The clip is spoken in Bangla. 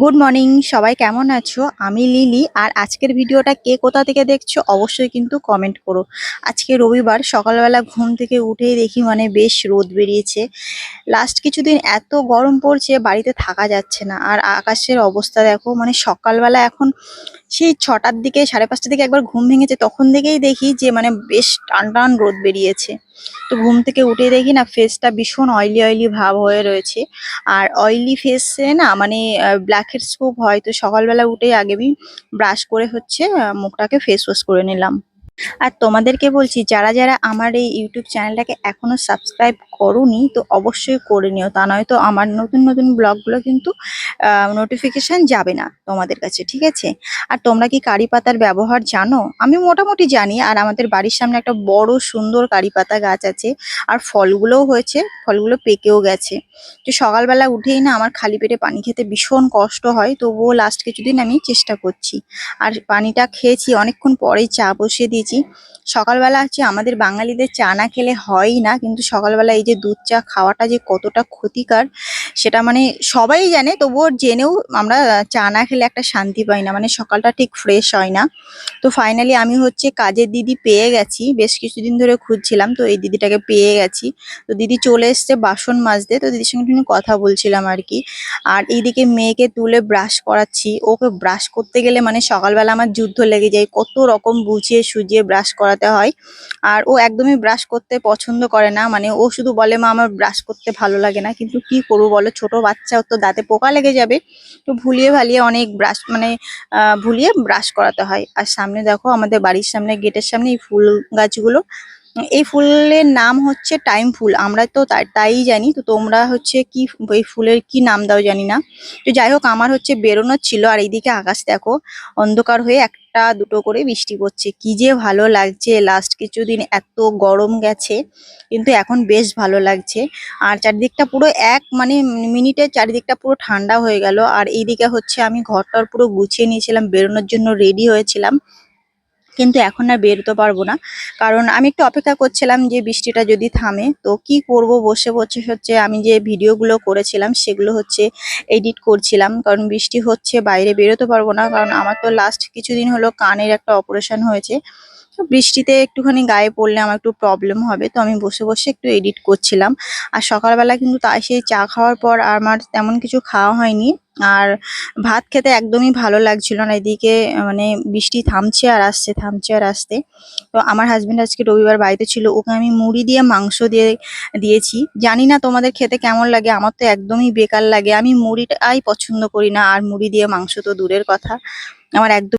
গুড মর্নিং সবাই কেমন আছো? আমি লিলি, আর আজকের ভিডিওটা কে কোথা থেকে দেখছ অবশ্যই কিন্তু কমেন্ট করো। আজকে রবিবার, সকালবেলা ঘুম থেকে উঠেই দেখি মানে বেশ রোদ বেরিয়েছে। লাস্ট কিছুদিন এত গরম পড়ছে, বাড়িতে থাকা যাচ্ছে না। আর আকাশের অবস্থা দেখো মানে সকালবেলা এখন সেই ছটার দিকে, সাড়ে পাঁচটার দিকে একবার ঘুম ভেঙেছে, তখন থেকেই দেখি যে মানে বেশ টান টান রোদ বেরিয়েছে। তো ঘুম থেকে উঠে দেখি না ফেসটা ভীষণ অয়েলি অয়েলি ভাব হয়ে রয়েছে। আর অয়েলি ফেসে না মানে ব্ল্যাক হেডস খুব হয়। তো সকালবেলা উঠে আগে ব্রাশ করে হচ্ছে মুখটাকে ফেস ওয়াশ করে নিলাম। আর তোমাদেরকে বলছি, যারা যারা আমার এই ইউটিউব চ্যানেলটাকে এখনও সাবস্ক্রাইব করোনি, তো অবশ্যই করে নিও। তা নয়তো আমার নতুন নতুন ব্লগগুলো কিন্তু নোটিফিকেশন যাবে না তোমাদের কাছে, ঠিক আছে? আর তোমরা কি কারি পাতার ব্যবহার জানো? আমি মোটামুটি জানি, আর আমাদের বাড়ির সামনে একটা বড় সুন্দর কারি পাতা গাছ আছে, আর ফলগুলোও হয়েছে, ফলগুলো পেকেও গেছে। তো সকালবেলা উঠেই না আমার খালি পেটে পানি খেতে ভীষণ কষ্ট হয়, তবুও লাস্ট কিছুদিন আমি চেষ্টা করছি। আর পানিটা খেয়েছি, অনেকক্ষণ পরেই চা বসিয়ে দিয়েছি সকালবেলা হচ্ছে আমাদের বাঙালিদের চা না খেলে হয়ই না, কিন্তু সকালবেলা এই যে দুধ চা খাওয়াটা যে কতটা ক্ষতিকর, সেটা মানে সবাই জানে, তবুও জেনেও আমরা চা না খেলে একটা শান্তি পাই না মানে সকালটা ঠিক ফ্রেশ হয় না। তো ফাইনালি আমি হচ্ছে কাজের দিদি পেয়ে গেছি, বেশ কিছুদিন ধরে খুঁজছিলাম, তো এই দিদিটাকে পেয়ে গেছি। তো দিদি চলে এসছে বাসন মাজতে, তো দিদির সঙ্গে কথা বলছিলাম আর কি। আর এইদিকে মেয়েকে তুলে ব্রাশ করাচ্ছি, ওকে ব্রাশ করতে গেলে মানে সকালবেলা আমার যুদ্ধ লেগে যায়, কত রকম বুঝিয়ে সুজিয়ে ব্রাশ করাতে হয়। আর ও একদমই ব্রাশ করতে পছন্দ করে না। মানে ও শুধু বলে, মা, আমার ব্রাশ করতে ভালো লাগে না। কিন্তু কি করব বলো? ছোট বাচ্চা তো দাঁতে পোকা লেগে যাবে। তো ভুলিয়ে ভালিয়ে অনেক ব্রাশ মানে ভুলিয়ে ব্রাশ করাতে হয়। আর সামনে দেখো, আমাদের বাড়ির সামনে, গেটের সামনে এই ফুল গাছগুলো। এই ফুলের নাম হচ্ছে টাইম ফুল। আমরা তো তাই জানি। তো তোমরা হচ্ছে কি এই ফুলের কি নাম দাও জানি না। তো যাই হোক, আমার হচ্ছে বেরোনোর ছিল। আর এইদিকে আকাশ দেখো, অন্ধকার হয়ে একটা দুটো করে বৃষ্টি পড়ছে। কি যে ভালো লাগছে। লাস্ট কিছুদিন এত গরম গেছে, কিন্তু এখন বেশ ভালো লাগছে। আর চারিদিকটা পুরো এক মানে মিনিটে চারিদিকটা পুরো ঠান্ডা হয়ে গেল। আর এইদিকে হচ্ছে আমি ঘরটার পুরো গুছিয়ে নিয়েছিলাম, বেরোনোর জন্য রেডি হয়েছিলাম। কিন্তু এখন আর বেরোতে পারব না। কারণ আমি একটু অপেক্ষা করছিলাম যে বৃষ্টিটা যদি থামে, তো কি করব? বসে বসে হচ্ছে আমি যে ভিডিওগুলো করেছিলাম, সেগুলো হচ্ছে এডিট করছিলাম। কারণ বৃষ্টি হচ্ছে, বাইরে বেরোতে পারব না। কারণ আমার তো লাস্ট কিছুদিন হলো কানের একটা অপারেশন হয়েছে। বৃষ্টিতে একটুখানি গায়ে পড়লে আমার একটু প্রবলেম হবে। তো আমি বসে বসে একটু এডিট করছিলাম। আর সকালবেলা কিন্তু তাই সেই চা খাওয়ার পর আমার তেমন কিছু খাওয়া হয়নি। আর ভাত খেতে একদমই ভালো লাগছিল না। এদিকে মানে বৃষ্টি থামছে আর আসছে, থামছে আর আসছে তো আমার হাজব্যান্ড আজকে রবিবার বাড়িতে ছিল। ওকে আমি মুড়ি দিয়ে, মাংস দিয়ে দিয়েছি। জানি না তোমাদের খেতে কেমন লাগে। আমার তো একদমই বেকার লাগে। আমি মুড়িটাই পছন্দ করি না। আর মুড়ি দিয়ে মাংস তো দূরের কথা। আমার একদম